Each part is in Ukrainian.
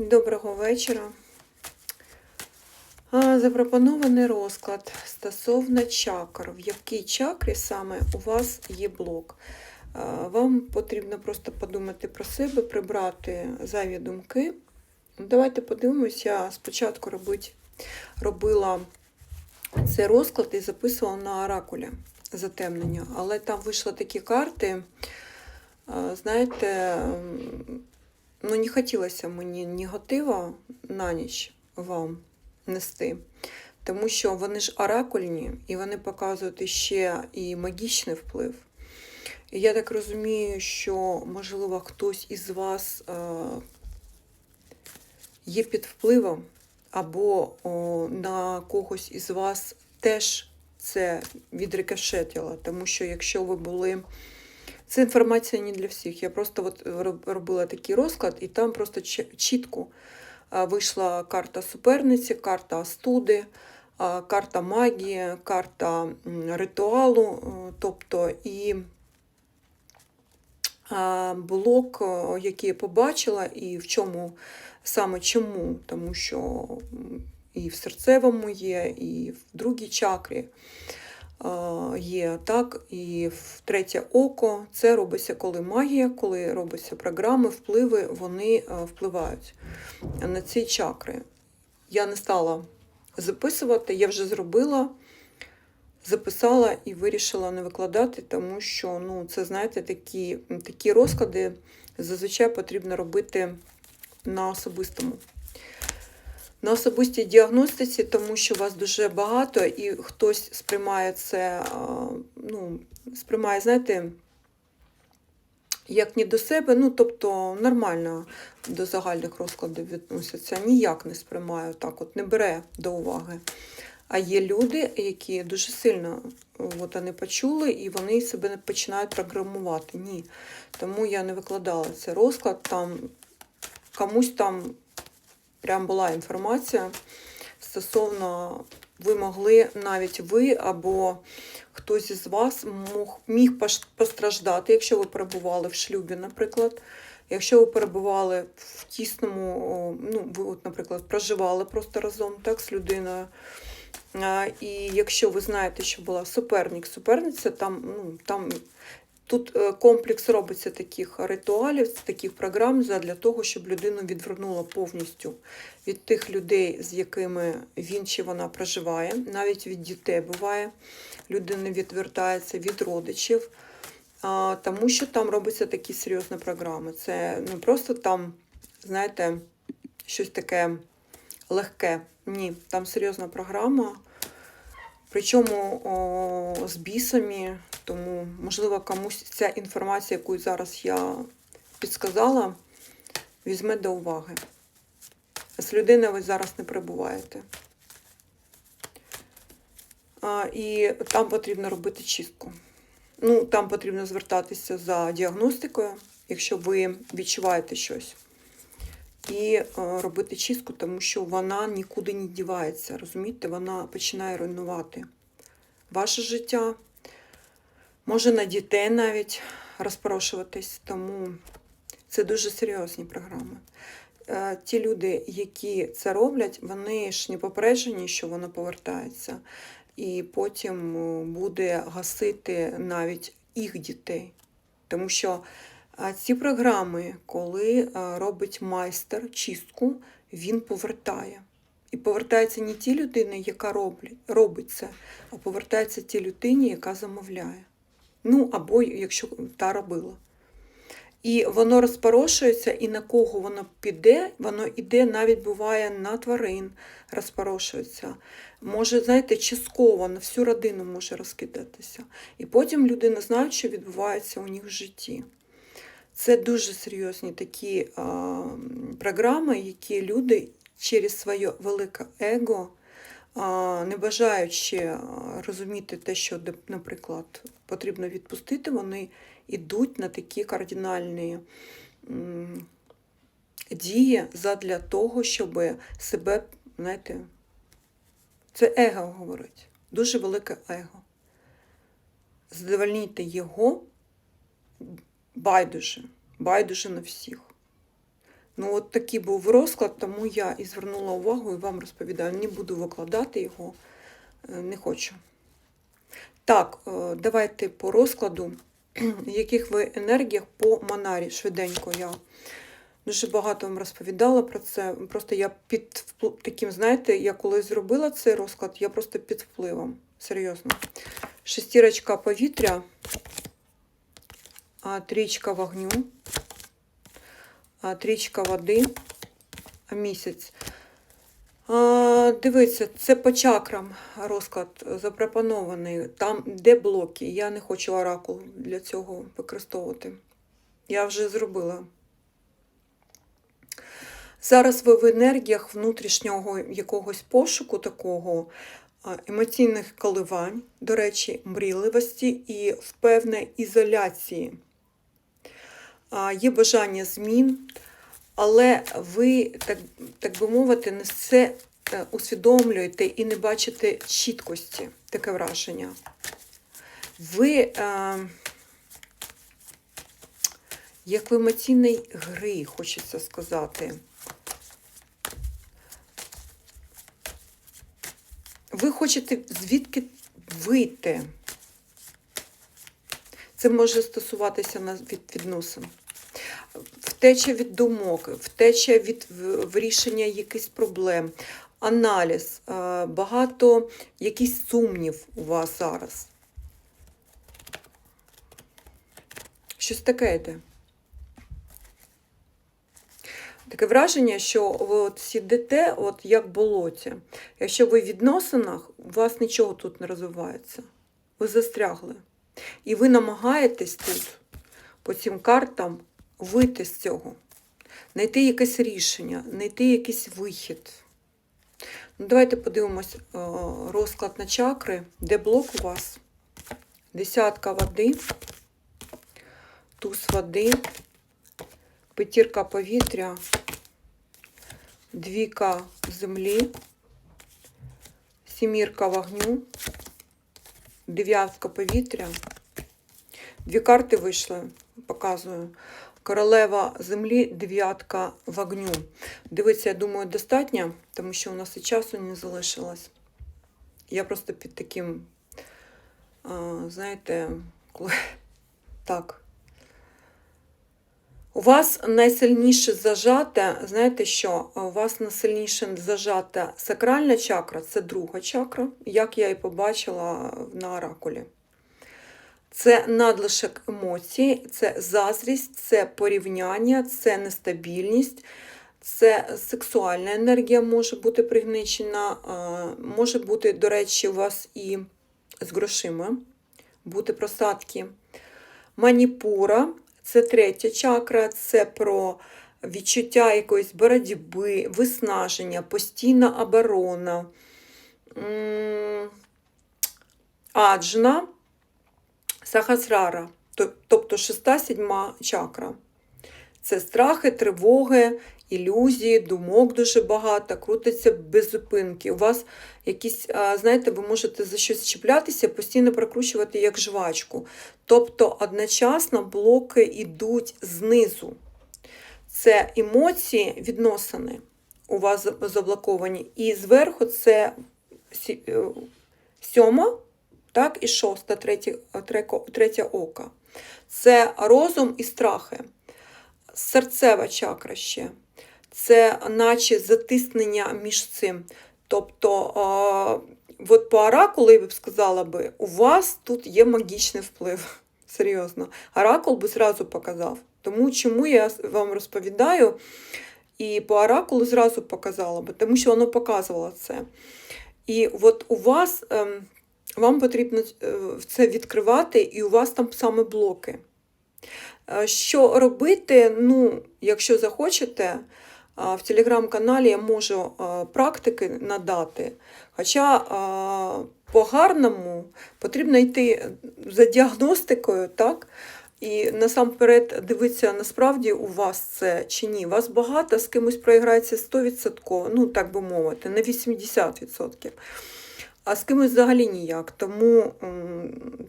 Доброго вечора. Запропонований розклад стосовно чакр. В якій чакрі саме у вас є блок? Вам потрібно просто подумати про себе, прибрати зайві думки. Давайте подивимось, я спочатку робить, робила цей розклад і записувала на оракулі затемнення, але там вийшли такі карти. Знаєте, ну не хотілося мені негатива на ніч вам нести, тому що вони ж оракульні і вони показують ще і магічний вплив. І я так розумію, що, можливо, хтось із вас е, є під впливом, або на когось із вас теж це відрикошетило, тому що якщо ви були. Це інформація не для всіх. Я просто от робила такий розклад, і там просто чітко вийшла карта суперниці, карта астуди, а, карта магії, карта ритуалу, е, тобто і блок, е, який я побачила, і в чому саме чому, тому що і в серцевому є, і в другій чакрі є так, і третє око. Це робиться, коли магія, коли робиться програми, впливи, вони е, впливають на ці чакри. Я не стала записувати, я вже зробила, записала і вирішила не викладати, тому що ну, це, знаєте, такі, такі розклади зазвичай потрібно робити на особистому. На особистій діагностиці, тому що вас дуже багато, і хтось сприймає це, ну, сприймає, знаєте, як не до себе, ну, тобто нормально до загальних розкладів відносяться, ніяк не сприймає так, от не бере до уваги. А є люди, які дуже сильно от вони почули, і вони себе не починають програмувати. Ні. Тому я не викладала цей розклад. Там комусь там прям була інформація стосовно ви могли навіть ви або хтось із вас міг постраждати, якщо ви перебували в шлюбі, наприклад. Якщо ви перебували в тісному, ну, ви, от, наприклад, проживали просто разом так, з людиною. І якщо ви знаєте, що була суперник, суперниця, там, ну, там тут е, комплекс робиться таких ритуалів, таких програм для того, щоб людину відвернуло повністю від тих людей, з якими він чи вона проживає, навіть від дітей буває. Людина відвертається від родичів, тому що там робиться такі серйозні програми. Це не просто там, знаєте, щось таке легке. Ні, там серйозна програма. Причому о, з бісами, тому, можливо, комусь ця інформація, яку зараз я підсказала, візьме до уваги. З людиною ви зараз не перебуваєте. А, і там потрібно робити чистку. Ну, там потрібно звертатися за діагностикою, якщо ви відчуваєте щось. І е, робити чистку, тому що вона нікуди не дівається. Розумієте, вона починає руйнувати ваше життя, може на дітей навіть розпорошуватись. Тому це дуже серйозні програми. Е, Ті люди, які це роблять, вони ж не попереджені, що воно повертається, і потім е, буде гасити навіть їх дітей. Тому що ці програми, коли е, робить майстер чистку, він повертає. І повертається не ті людини, яка робить це, а повертається ті людині, яка замовляє. Ну, або якщо та робила. І воно розпорошується, і на кого воно піде, воно іде, навіть буває на тварин розпорошується. Може, знаєте, частково на всю родину може розкидатися. І потім люди не знають, що відбувається у них в житті. Це дуже серйозні такі а, програми, які люди через своє велике его, а, не бажаючи розуміти те, що, наприклад, потрібно відпустити, вони йдуть на такі кардинальні м, дії задля того, щоб себе, знаєте, це его говорить, дуже велике его. Задовольнити його байдуже, байдуже на всіх. Ну, от такий був розклад, тому я і звернула увагу і вам розповідаю. Не буду викладати його, е, не хочу. Так, е, давайте по розкладу, яких ви енергіях по Манарі. Швиденько я дуже багато вам розповідала про це. Просто я під таким, знаєте, я коли зробила цей розклад, я просто під впливом. Серйозно. Шестірочка повітря, трічка вогню, трічка води, місяць. Дивіться, це по чакрам розклад запропонований. Там де блоки. Я не хочу оракул для цього використовувати. Я вже зробила. Зараз ви в енергіях внутрішнього якогось пошуку такого емоційних коливань, до речі, мрійливості і в певній ізоляції. А, Є бажання змін, але ви, так, так би мовити, не все е, усвідомлюєте і не бачите чіткості, таке враження. Ви, е, як в емоційній гри, хочеться сказати. Ви хочете звідки вийти. Це може стосуватися від відносин. Втеча від думок, втеча від вирішення якихось проблем, аналіз, е, багато якийсь сумнів у вас зараз. Щось таке йде. Таке враження, що ви от сидите, от як болоті. Якщо ви в відносинах, у вас нічого тут не розвивається. Ви застрягли. І ви намагаєтесь тут, по цим картам, вийти з цього, знайти якесь рішення, знайти якийсь вихід. Ну, давайте подивимось е, розклад на чакри. Де блок у вас? Десятка води, туз води, п'ятірка повітря, двійка землі, сімірка вогню, дев'ятка повітря. Дві карти вийшли, показую. Королева землі, дев'ятка вогню. Дивіться, я думаю, достатньо, тому що у нас і часу не залишилось. Я просто під таким, знаєте, коли так. У вас найсильніше зажата, знаєте що? У вас найсильніше зажата сакральна чакра, це друга чакра, як я і побачила на оракулі. Це надлишок емоцій, це зазрість, це порівняння, це нестабільність, це сексуальна енергія може бути пригничена, може бути, до речі, у вас і з грошима, бути просадки. Маніпура це третя чакра, це про відчуття якоїсь боротьби, виснаження, постійна оборона. Аджна, сахасрара, тобто шеста, сідьма чакра. Це страхи, тривоги, ілюзії, думок дуже багато, крутиться без зупинки. У вас якісь, знаєте, ви можете за щось чіплятися, постійно прокручувати як жвачку. Тобто одночасно блоки йдуть знизу. Це емоції, відносини у вас заблоковані. І зверху це е, сьома, так, і шоста, третє, третє око. Це розум і страхи. Серцева чакра ще. Це наче затиснення між цим. Тобто, от по оракулу, я б сказала би, у вас тут є магічний вплив. Серйозно. Оракул би зразу показав. Тому чому я вам розповідаю, і по оракулу зразу показала би, тому що воно показувало це. І от у вас ем, вам потрібно е, це відкривати, і у вас там саме блоки. Е, Що робити, ну, якщо захочете, в телеграм-каналі я можу практики надати. Хоча по-гарному потрібно йти за діагностикою, так? І насамперед дивитися, насправді у вас це чи ні. Вас багато, з кимось проіграється 100%, ну так би мовити, на 80%. А з кимось взагалі ніяк. Тому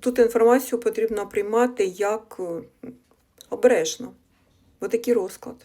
тут інформацію потрібно приймати як обережно. Отакий розклад.